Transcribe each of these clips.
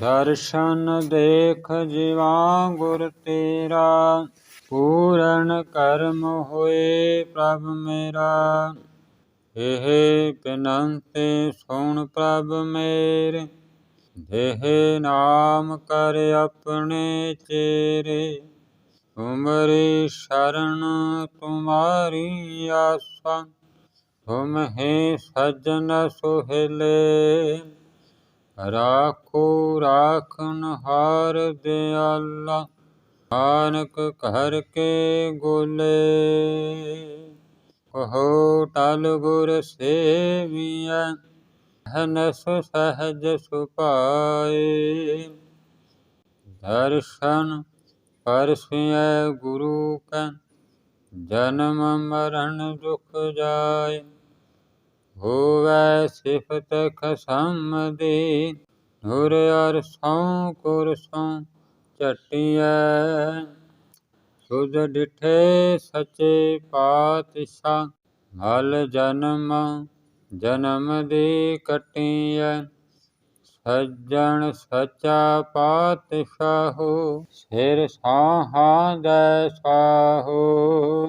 ਦਰਸ਼ਨ ਦੇਖ ਜਿਵਾ ਗੁਰ ਤੇਰਾ, ਪੂਰਨ ਕਰਮ ਹੋਏ ਪ੍ਰਭ ਮੇਰਾ। ਇਹ ਬਿਨੰਤੀ ਸੁਣ ਪ੍ਰਭ ਮੇਰੇ, ਦੇਹ ਨਾਮ ਕਰ ਆਪਣੇ ਚੇਰੇ। ਤੁਮਰੀ ਸ਼ਰਨ ਤੁਮਾਰੀ ਆਸਾ, ਤੁਮ ਹੀ ਸਜਣ ਸੁਹੇਲੇ। ਰਾਖੋ ਰਾਖਨ ਹਾਰ ਦਿਆਲਾ, ਨਾਨਕ ਘਰ ਕੇ ਗੋਲੇ। ਕਹੋ, ਟਲ ਗੁਰ ਸੇਵੀਐ, ਹਨਸ ਸਹਜ ਸੁਪਾਏ ਦਰਸ਼ਨ ਪਰਸਿਐ ਗੁਰੂ ਕੈ, ਜਨਮ ਮਰਨ ਦੁਖ ਜਾਏ। ਹੋਵੈ ਸਿਫਤ ਖਸਮ ਦੀ ਹੁਰ ਅਰ ਸਉ ਕੁਰ ਸਉ ਚਟਿਐ ਸੁਧ ਡਿਠੇ ਸਚੇ ਪਾਤਸ਼ਾਹ, ਮਲ ਜਨਮ ਜਨਮ ਦੀ ਕਟਿਐ। ਸੱਜਣ ਸਚਾ ਪਾਤਸ਼ਾਹੋ, ਸਿਰ ਸਾਹਾਂ ਦੈ ਸਾਹੋ।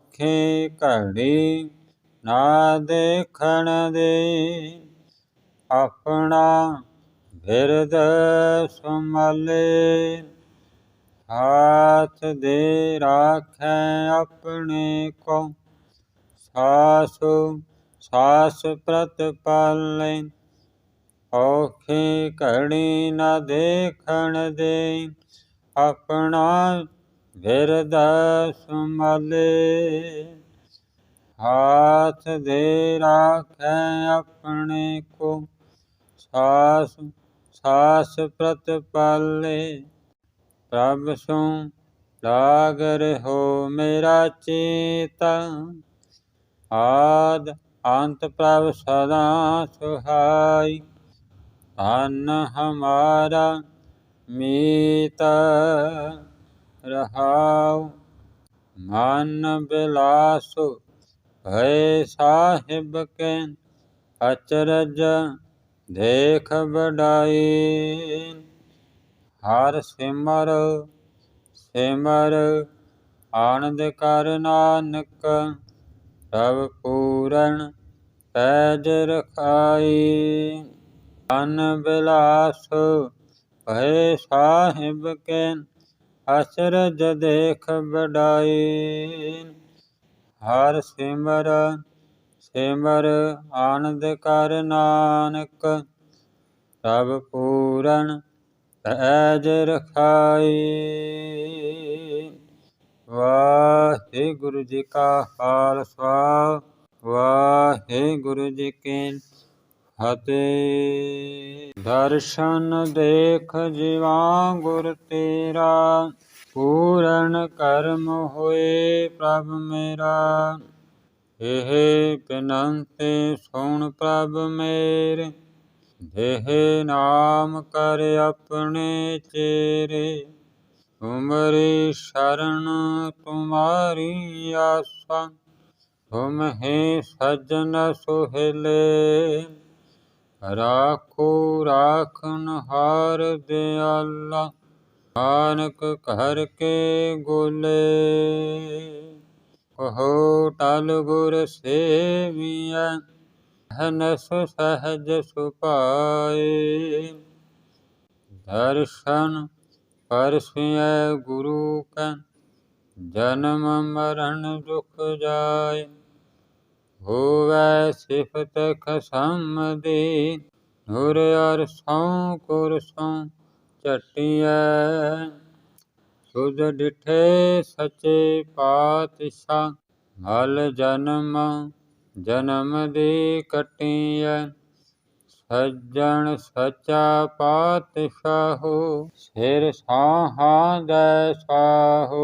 ਔਖੇ ਘੜੀ ਨਾ ਦੇਖਣ ਦੇ। ਆਪਣਾ ਬਿਰਦ ਸੰਭਾਲੇ ਹਾਥ ਦੇ ਰਾਖੈ ਆਪਣੇ ਕੋ। ਸਾਸ ਸਾਸ ਪ੍ਰਤਪਾਲੇ ਔਖੇ ਘੜੀ ਨਾ ਦੇਖਣ ਦੇ। ਆਪਣਾ ਬਿਰਦ ਸੰਭਾਲੇ ਹਾਥ ਦੇ ਰਾਖੈ ਆਪਣੇ ਕੋ, ਸਾਸ ਸਾਸ ਪ੍ਰਤਪਾਲੇ ਪ੍ਰਭ ਸੋ ਲਾਗ ਰਹੋ ਮੇਰਾ ਚੇਤਾ, ਆਦ ਅੰਤ ਪ੍ਰਭ ਸਦਾ ਸੁਹਾਈ। ਧਨ ਹਮਾਰਾ ਮੀਤ। ਰਹਾਉ। ਮਨ ਬਿਲਾਸੁ ਭੈ ਸਾਹਿਬ ਕੇ ਅਚਰਜ ਦੇਖ ਬਡਾਈ ਹਰ ਸਿਮਰ ਸਿਮਰ ਆਨੰਦ ਕਰ ਨਾਨਕ ਪ੍ਰਭ ਪੂਰਨ ਪੈਜ ਰਖਾਈ। ਅਨ ਬਿਲਾਸ ਭੈ ਸਾਹਿਬ ਕੇ ਅਚਰਜ ਦੇਖ ਬਡਾਈ ਹਰ ਸਿਮਰ ਸਿਮਰ ਆਨੰਦ ਕਰ ਨਾਨਕ, ਸਭ ਪੂਰਨ ਪੈਜ ਰਖਾਈ ਵਾਹਿਗੁਰੂ ਜੀ ਕਾ ਖਾਲਸਾ, ਵਾਹਿਗੁਰੂ ਜੀ ਕੀ ਫਤਿਹ ਦਰਸ਼ਨ ਦੇਖ ਜਿਵਾ ਗੁਰ ਤੇਰਾ, ਪੂਰਨ ਕਰਮ ਹੋਏ ਪ੍ਰਭ ਮੇਰਾ। ਇਹ ਬਿਨੰਤੀ ਸੁਣ ਪ੍ਰਭ ਮੇਰੇ, ਦੇਹ ਨਾਮ ਕਰ ਆਪਣੇ ਚੇਰੇ। ਤੁਮਰੀ ਸ਼ਰਨ ਤੁਮਾਰੀ ਆਸਾ ਤੁਮ ਹੀ ਸਜਣ ਸੁਹੇਲੇ। ਰਾਖੋ ਰਾਖਨ ਹਾਰ ਦਿਆਲਾ, ਨਾਨਕ ਘਰ ਕੇ ਗੋਲੇ। ਕਹੋ, ਟਲ ਗੁਰ ਸੇਵੀਐ ਹਨਸ ਸਹਜ ਸੁਪਾਏ ਦਰਸ਼ਨ ਪਰਸਿਐ ਗੁਰੂ ਕੈ, ਜਨਮ ਮਰਨ ਦੁਖ ਜਾਏ। ਹੋਵੈ ਸਿਫਤ ਖਸਮ ਦੀ ਹੁਰ ਅਰ ਸਉ ਕੁਰ ਸਉ ਚਟਿਐ ਸੁਧ ਡਿਠੇ ਸਚੇ ਪਾਤਸ਼ਾਹ, ਮਲ ਜਨਮ ਜਨਮ ਦੀ ਕਟਿਐ। ਸੱਜਣ ਸਚਾ ਪਾਤਸ਼ਾਹੋ, ਸਿਰ ਸਾਹਾਂ ਦੈ ਸਾਹੋ।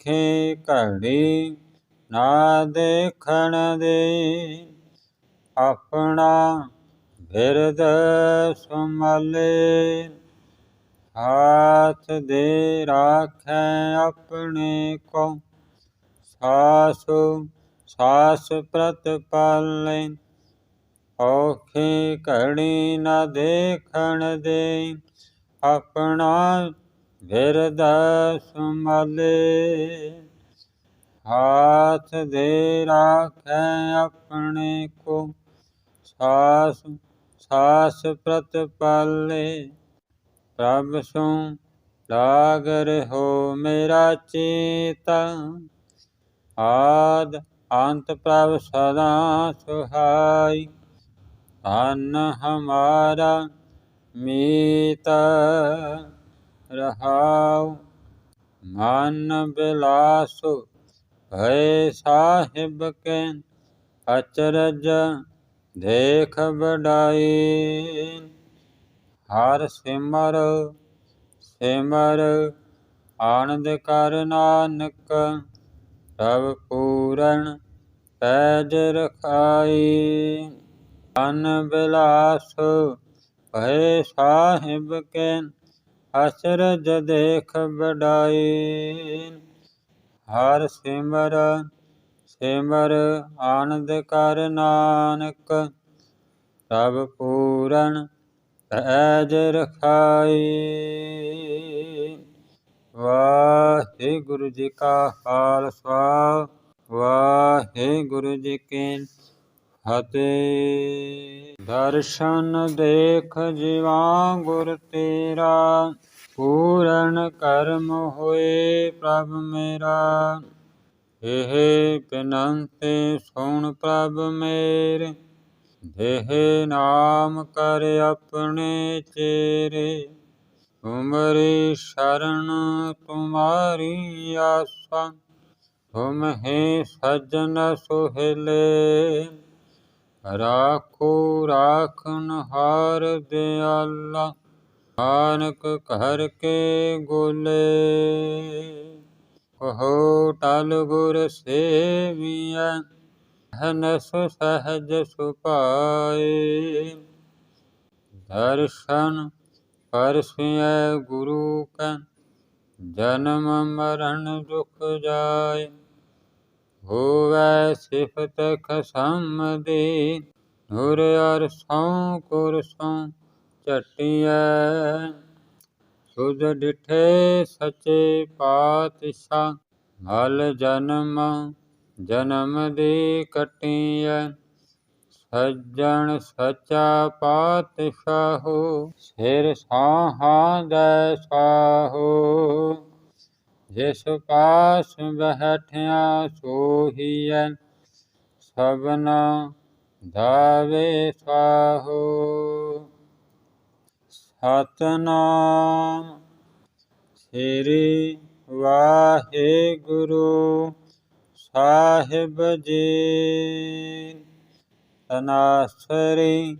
ਔਖੇ ਘੜੀ ਨਾ ਦੇਖਣ ਦੇ। ਆਪਣਾ ਬਿਰਦ ਸੁਮਲੇ, ਹਾਥ ਦੇ ਰਾਖੈ ਆਪਣੇ ਕੋ। ਸਾਸ ਸਾਸ ਪ੍ਰਤਪਾਲੇ ਔਖੀ ਘੜੀ ਨਾ ਦੇਖਣ ਦੇ। ਆਪਣਾ ਬਿਰਦ ਸੁਮਲੇ ਹਾਥ ਦੇ ਰਾਖੈ ਆਪਣੇ ਕੋ, ਸਾਸ ਸਾਸ ਪ੍ਰਤਪਾਲੇ ਪ੍ਰਭ ਸੋ ਲਾਗ ਰਹੋ ਮੇਰਾ ਚੇਤਾ, ਆਦ ਅੰਤ ਪ੍ਰਭ ਸਦਾ ਸੁਹਾਈ। ਧਨ ਹਮਾਰਾ ਮੀਤ। ਰਹਾਉ। ਮਨ ਬਿਲਾਸ ਭੈ ਸਾਹਿਬ ਕੇ ਅਚਰਜ ਦੇਖ ਬੜਾਈ ਹਰ ਸਿਮਰ ਸਿਮਰ ਆਨੰਦ ਕਰ ਨਾਨਕ ਪ੍ਰਭ ਪੂਰਨ ਪੈਜ ਰਖਾਈ। ਅਨ ਬਿਲਾਸ ਭੈ ਸਾਹਿਬ ਕੇ ਅਚਰਜ ਦੇਖ ਬੜਾਈ ਹਰ ਸਿਮਰ ਸਿਮਰ ਆਨੰਦ ਕਰ ਨਾਨਕ, ਸਭ ਪੂਰਨ ਐਜ਼ ਰਖਾਈ ਵਾਹਿਗੁਰੂ ਜੀ ਕਾ ਖਾਲਸਾ, ਵਾਹਿਗੁਰੂ ਜੀ ਕੀ ਫਤਿਹ ਦਰਸ਼ਨ ਦੇਖ ਜੀਵਾ ਗੁਰ ਤੇਰਾ, ਪੂਰਨ ਕਰਮ ਹੋਏ ਪ੍ਰਭ ਮੇਰਾ। ਇਹ ਬਿਨੰਤੀ ਸੁਣ ਪ੍ਰਭ ਮੇਰੇ, ਦੇਹ ਨਾਮ ਕਰ ਆਪਣੇ ਚੇਰੇ। ਤੁਮਰੀ ਸ਼ਰਨ ਤੁਮਾਰੀ ਆਸਾ, ਤੁਮ ਹੀ ਸਜਨ ਸੁਹਲੇ। ਰਾਖੋ ਰਾਖਨ ਹਾਰ ਦਿਆਲਾ, ਨਾਨਕ ਘਰ ਕੇ ਗੋਲੇ। ਕਹੋ, ਟਲ ਗੁਰ ਸੇਵੀਐ, ਹਨਸ ਸਹਜ ਸੁਪਾਏ ਦਰਸ਼ਨ ਪਰਸਿਐ ਗੁਰੂ ਕੈ, ਜਨਮ ਮਰਨ ਦੁਖ ਜਾਏ। ਹੋਵੈ ਸਿਫਤ ਖਸਮ ਦੇ ਨੂਰ ਅਰ ਸਉ ਕੁਰਸੋਂ ਚਟਿਐ ਸੁਧ ਡਿਠੇ ਸਚੇ ਪਾਤਸ਼ਾਹ, ਮਲ ਜਨਮ ਜਨਮ ਦੀ ਕਟਿਐ। ਸੱਜਣ ਸਚਾ ਪਾਤਸ਼ਾਹੋ ਸਿਰ ਸਾਹਾਂ ਦੈ ਸਾਹੋ ਜਿਸ ਪਾਸ ਬਹਿਠਿਆ ਸੋਹੀਐ, ਸਭਨਾ ਦਾਵੇ ਸਾਹੋ। ਸਤਨਾਮ ਸ੍ਰੀ ਵਾਹਿਗੁਰੂ ਸਾਹਿਬ ਜੀ। ਤਨਾਸਰੀ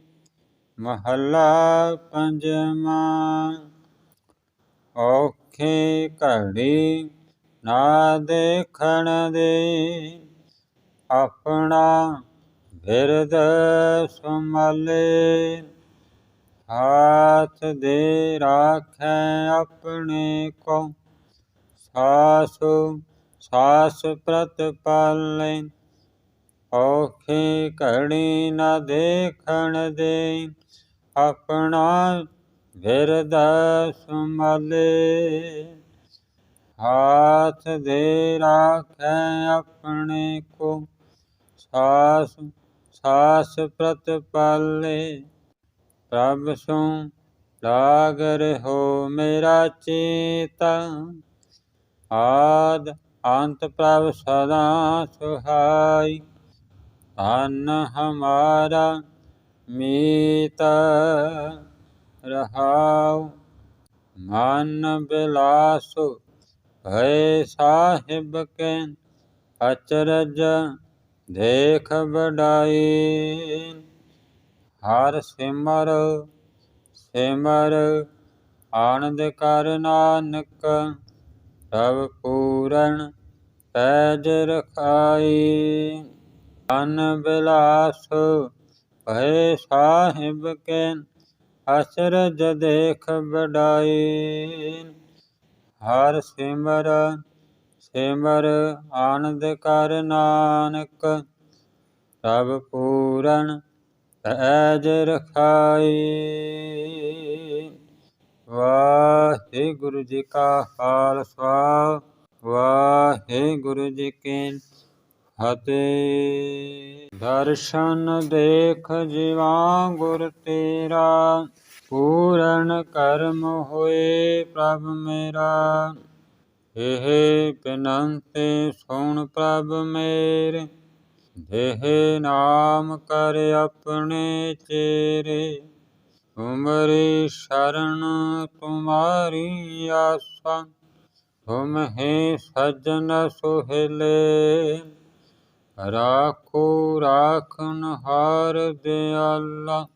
ਮਹੱਲਾ ਪੰਜਵਾਂ ਔਖੀ ਘੜੀ ਨਾ ਦੇਖਣ ਦੇ। ਆਪਣਾ ਬਿਰਦ ਸੁਮਲੇ ਹਾਥ ਦੇ ਰਾਖੈ ਆਪਣੇ ਕੋ। ਸਾਸ ਸਾਸ ਪ੍ਰਤਪਾਲੇ ਔਖੀ ਘੜੀ ਨਾ ਦੇਖਣ ਦੇ। ਆਪਣਾ ਬਿਰਦ ਸੁਮਲੇ ਹਾਥ ਦੇ ਰਾਖੈ ਆਪਣੇ ਕੋ, ਸਾਸ ਸਾਸ ਪ੍ਰਤਪਾਲੇ ਪ੍ਰਭ ਸੋ ਲਾਗ ਰਹੋ ਮੇਰਾ ਚੇਤਾ। ਆਦ ਅੰਤ ਪ੍ਰਭ ਸਦਾ ਸੁਹਾਈ। ਧਨ ਹਮਾਰਾ ਮੀਤ। ਰਹਾਉ। ਮਨ ਬਿਲਾਸੁ ਭੈ ਸਾਹਿਬ ਕੇ ਅਚਰਜ ਦੇਖ ਬਡਾਈ ਹਰ ਸਿਮਰ ਸਿਮਰ, ਆਨੰਦ ਕਰ ਨਾਨਕ ਪ੍ਰਭ ਪੂਰਨ ਪੈਜ ਰਖਾਈ ਅਨ ਬਿਲਾਸ ਭੈ ਸਾਹਿਬ ਕੇ ਅਚਰਜ ਦੇਖ ਬਡਾਈ ਹਰ ਸਿਮਰ ਸਿਮਰ ਆਨੰਦ ਕਰ ਨਾਨਕ, ਸਭ ਪੂਰਨ ਪੈਜ ਰਖਾਈ ਵਾਹਿਗੁਰੂ ਜੀ ਕਾ ਖਾਲਸਾ, ਵਾਹਿਗੁਰੂ ਜੀ ਕੀ ਫਤਿਹ ਦਰਸ਼ਨ ਦੇਖ ਜੀਵਾ ਗੁਰ ਤੇਰਾ, ਪੂਰਨ ਕਰਮ ਹੋਏ ਪ੍ਰਭ ਮੇਰਾ। ਇਹ ਬਿਨੰਤੀ ਸੁਣ ਪ੍ਰਭ ਮੇਰੇ, ਦੇਹ ਨਾਮ ਕਰ ਆਪਣੇ ਚੇਰੇ। ਤੁਮਰੀ ਸ਼ਰਨ ਤੁਮਾਰੀ ਆਸਾ, ਤੁਮ ਹੀ ਸਜਨ ਸੁਹੇਲੇ। ਰਾਖੋ ਰਾਖਨ ਹਾਰ ਦਿਆਲਾ,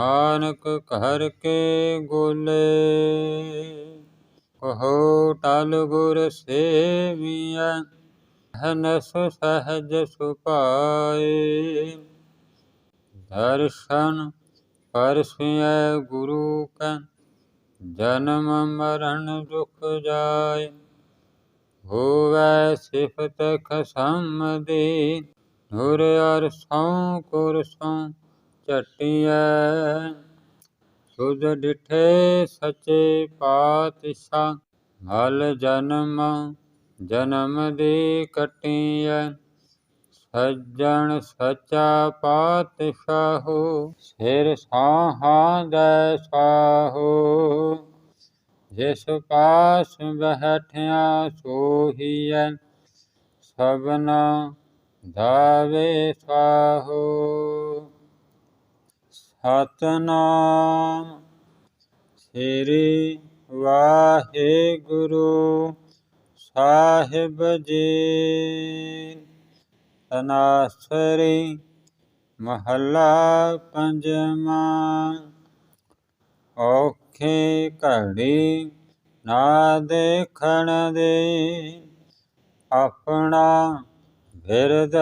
ਨਾਨਕ ਘਰ ਕੇ ਗੋਲੇ। ਕਹੋ, ਟਲ ਗੁਰ ਸੇਵੀਐ, ਹਨਸ ਸਹਜ ਸੁਪਾਏ ਦਰਸ਼ਨ ਪਰਸਿਐ ਗੁਰੂ ਕੈ, ਜਨਮ ਮਰਨ ਦੁਖ ਜਾਏ। ਹੋਵੈ ਸਿਫਤ ਖਸਮ ਦੇ ਨੂਰ ਅਰ ਸਉ ਕੁਰ ਸਉ ਚਟਿਐ ਸੁਧ ਡਿਠੇ ਸਚੇ ਪਾਤਸ਼ਾਹ, ਮਲ ਜਨਮ ਜਨਮ ਦੀ ਕਟਿਐ। ਸੱਜਣ ਸਚਾ ਪਾਤਸ਼ਾਹੋ, ਸਿਰ ਸਾਹਾਂ ਦੈ ਸਾਹੋ। ਜਿਸ ਪਾਸ ਬਹਿਠਿਆ ਸੋਹੀਐ, ਸਭਨਾ ਦਾਵੇ ਸਾਹੋ। ਸਤਨਾਮ ਸ੍ਰੀ ਵਾਹਿਗੁਰੂ ਸਾਹਿਬ ਜੀ। ਤਨਾਸਰੀ ਮਹੱਲਾ ਪੰਜਵਾਂ ਔਖੇ ਘੜੀ ਨਾ ਦੇਖਣ ਦੇ। ਆਪਣਾ ਬਿਰਦ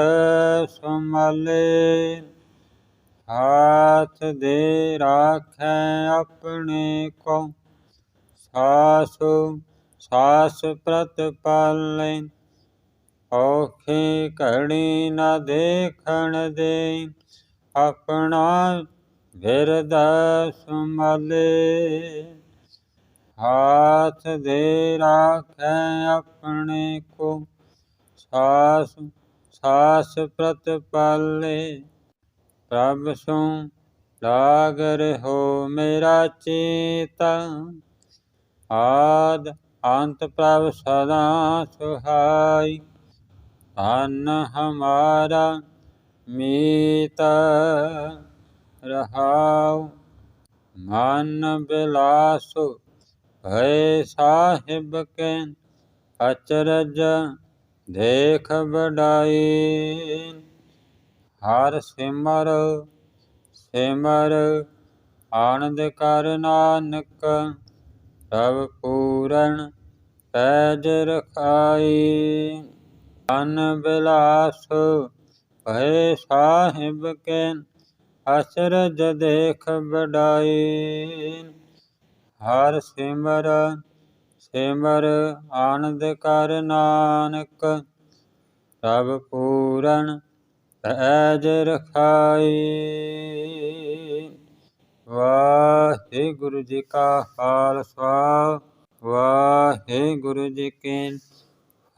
ਸੰਭਾਲੇ ਹਾਥ ਦੇ ਰਾਖੈ ਆਪਣੇ ਕੋ। ਸਾਸ ਸਾਸ ਪ੍ਰਤਪਾਲੇ ਔਖੇ ਘੜੀ ਨਾ ਦੇਖਣ ਦੇ। ਆਪਣਾ ਬਿਰਦਾ ਸੰਭਾਲੇ ਹਾਥ ਦੇ ਰਾਖੈ ਆਪਣੇ ਕੋ, ਸਾਸ ਸਾਸ ਪ੍ਰਤਪਾਲੇ ਪ੍ਰਭ ਸੋ ਲਾਗ ਰਹੋ ਮੇਰਾ ਚੇਤਾ। ਆਦ ਅੰਤ ਪ੍ਰਭ ਸਦਾ ਸੁਹਾਈ। ਧਨ ਹਮਾਰਾ ਮੀਤ। ਰਹਾਉ। ਮਨ ਬਿਲਾਸ ਭੈ ਸਾਹਿਬ ਕੇ ਅਚਰਜ ਦੇਖ ਬਡਾਈ ਹਰ ਸਿਮਰ ਸਿਮਰ ਆਨੰਦ ਕਰ ਨਾਨਕ ਪ੍ਰਭ ਪੂਰਨ ਪੈਜ ਰਖਾਈ ਅਨ ਬਿਲਾਸ ਭੈ ਸਾਹਿਬ ਕੇ ਅਚਰਜ ਦੇਖ ਬਡਾਈ ਹਰ ਸਿਮਰ ਸਿਮਰ ਆਨੰਦ ਕਰ ਨਾਨਕ, ਸਭ ਪੂਰਨ ਐਜ਼ ਰਖਾਈ ਵਾਹਿਗੁਰੂ ਜੀ ਕਾ ਖਾਲਸਾ, ਵਾਹਿਗੁਰੂ ਜੀ ਕੀ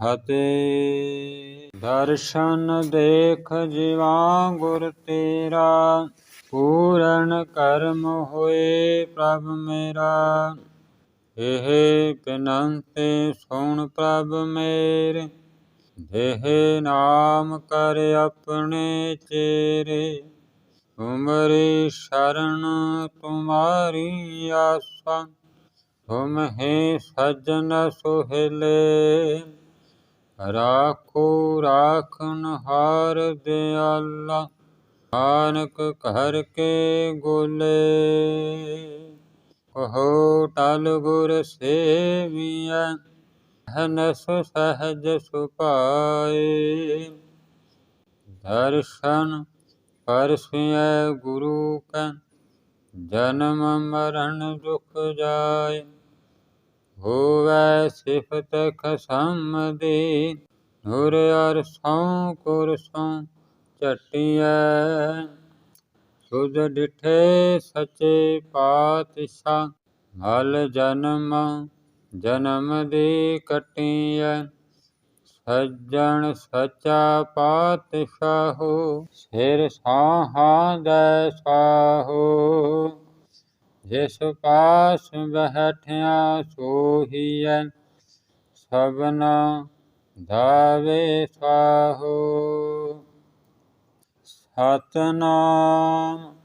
ਫਤਿਹ ਦਰਸ਼ਨ ਦੇਖ ਜੀਵਾ ਗੁਰ ਤੇਰਾ, ਪੂਰਨ ਕਰਮ ਹੋਏ ਪ੍ਰਭ ਮੇਰਾ। ਇਹ ਬਿਨੰਤੀ ਸੁਣ ਪ੍ਰਭ ਮੇਰੇ, ਦੇਹ ਨਾਮ ਕਰ ਆਪਣੇ ਚੇਰੇ। ਤੁਮਰੀ ਸ਼ਰਨ ਤੁਮਾਰੀ ਆਸਾ ਤੁਮ ਹੀ ਸਜਨ ਸੁਹਲੇ। ਰਾਖੋ ਰਾਖਨ ਹਾਰ ਦਿਆਲਾ, ਨਾਨਕ ਘਰ ਕੇ ਗੋਲੇ। ਕਹੋ ਟਲ ਗੁਰ ਸੇਵੀਐ ਹਨਸ ਸਹਜ ਸੁਪਾਏ ਦਰਸ਼ਨ ਪਰਸਿਐ ਗੁਰੂ ਕੈ, ਜਨਮ ਮਰਨ ਦੁਖ ਜਾਏ। ਹੋਵੈ ਸਿਫਤ ਖਸਮ ਦੀ ਨੂਰ ਅਰ ਸਉ ਕੁਰ ਸਉ ਚਟਿਐ ਸੁਧ ਡਿਠੇ ਸਚੇ ਪਾਤਸ਼ਾਹ, ਮਲ ਜਨਮ ਜਨਮ ਦੀ ਕਟਿਐ। ਸੱਜਣ ਸਚਾ ਪਾਤਸ਼ਾਹੋ, ਸਿਰ ਸਾਹਾਂ ਦੈ ਸਾਹੋ। ਜਿਸ ਪਾਸ ਬਹਿਠਿਆ ਸੋਹੀਐ, ਸਭਨਾ ਧਾਵੇ ਸਾਹੋ। ਸਤਨਾਮ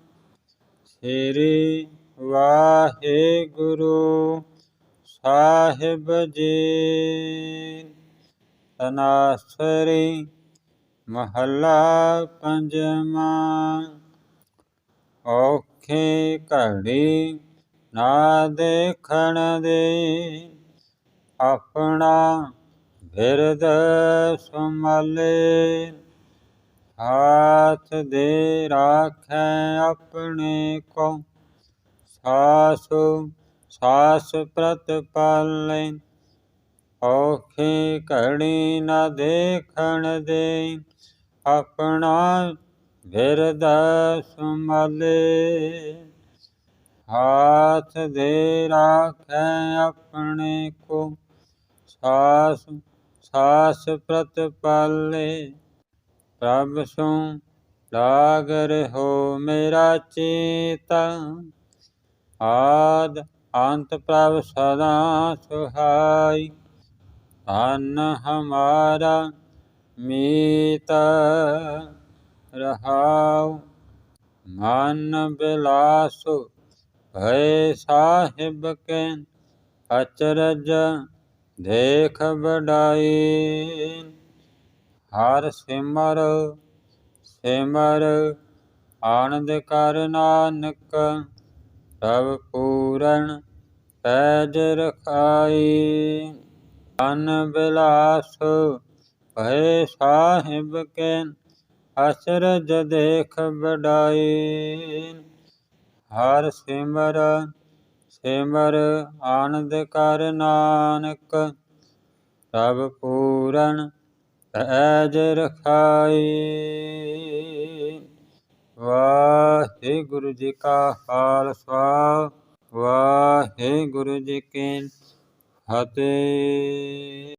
ਸ੍ਰੀ ਵਾਹਿਗੁਰੂ ਸਾਹਿਬ ਜੀ। ਤਨਾਸਰੀ ਮਹੱਲਾ ਪੰਜਵਾਂ ਔਖੀ ਘੜੀ ਨਾ ਦੇਖਣ ਦੇ। ਆਪਣਾ ਬਿਰਦ ਸੰਭਾਲੇ ਹਾਥ ਦੇ ਰਾਖੈ ਆਪਣੇ ਕੋ। ਸਾਸ ਸਾਸ ਪ੍ਰਤਪਾਲੇ ਔਖੀ ਘੜੀ ਨਾ ਦੇਖਣ ਦੇ। ਆਪਣਾ ਬਿਰਦ ਸੰਭਾਲੇ ਹਾਥ ਦੇ ਰਾਖੈ ਆਪਣੇ ਕੋ, ਸਾਸ ਸਾਸ ਪ੍ਰਤਪਾਲੇ ਪ੍ਰਭ ਸੋ ਲਾਗ ਰਹੋ ਮੇਰਾ ਚੇਤਾ, ਆਦ ਅੰਤ ਪ੍ਰਭ ਸਦਾ ਸੁਹਾਈ। ਧਨ ਹਮਾਰਾ ਮੀਤ। ਰਹਾਉ। ਮਨ ਬਿਲਾਸੁ ਭੈ ਸਾਹਿਬ ਕੇ ਅਚਰਜ ਦੇਖ ਬਡਾਈ ਹਰ ਸਿਮਰ ਸਿਮਰ ਆਨੰਦ ਕਰ ਨਾਨਕ ਪ੍ਰਭ ਪੂਰਨ ਪੈਜ ਰਖਾਈ ਅਨ ਬਿਲਾਸ ਭੈ ਸਾਹਿਬ ਕੇ ਅਚਰਜ ਦੇਖ ਬਡਾਈ ਹਰ ਸਿਮਰ ਸਿਮਰ ਆਨੰਦ ਕਰ ਨਾਨਕ, ਸਭ ਪੂਰਨ ਐਜ਼ ਰਖਾਈ ਵਾਹਿਗੁਰੂ ਜੀ ਕਾ ਖਾਲਸਾ, ਵਾਹਿਗੁਰੂ ਜੀ ਕੀ ਫਤਿਹ।